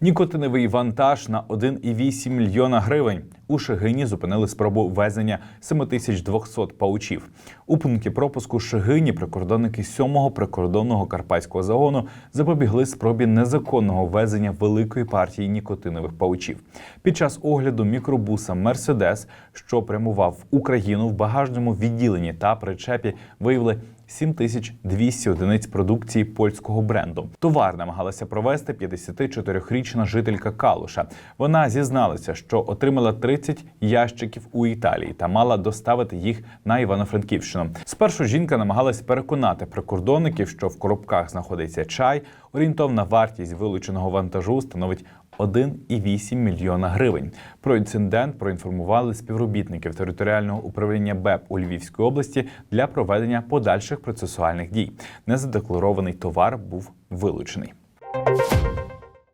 Нікотиновий вантаж на 1,8 мільйона гривень. У Шигині зупинили спробу везення 7200 паучів. У пункті пропуску Шигині прикордонники 7-го прикордонного карпатського загону запобігли спробі незаконного везення великої партії нікотинових паучів. Під час огляду мікробуса Мерседес, що прямував в Україну в багажному відділенні та причепі, виявили 7200 одиниць продукції польського бренду. Товар намагалася провести 54-річна жителька Калуша. Вона зізналася, що отримала 30 ящиків у Італії та мала доставити їх на Івано-Франківщину. Спершу жінка намагалась переконати прикордонників, що в коробках знаходиться чай. Орієнтовна вартість вилученого вантажу становить 1,8 мільйона гривень. Про інцидент проінформували співробітників територіального управління БЕП у Львівській області для проведення подальших процесуальних дій. Незадекларований товар був вилучений.